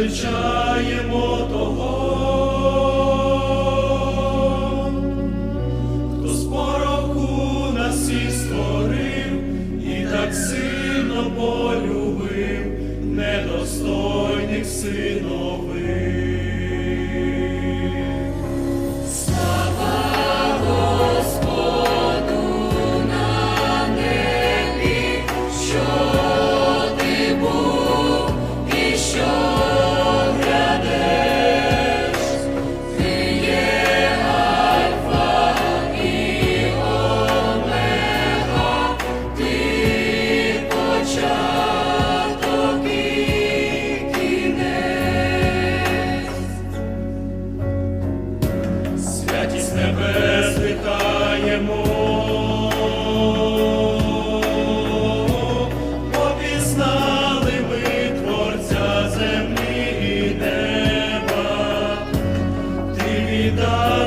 Величаємо того, хто з нас і створив, і так сильно полюбив недостойних синов. vida.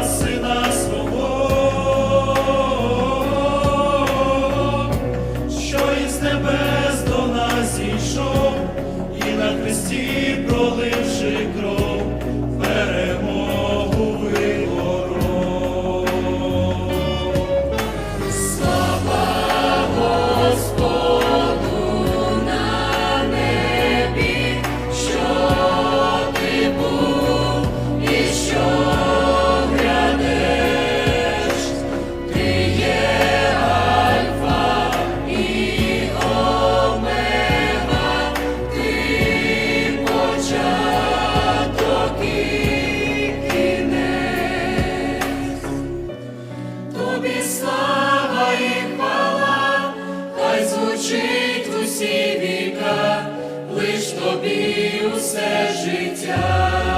тобі усе життя.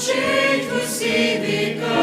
звучить в усі віка.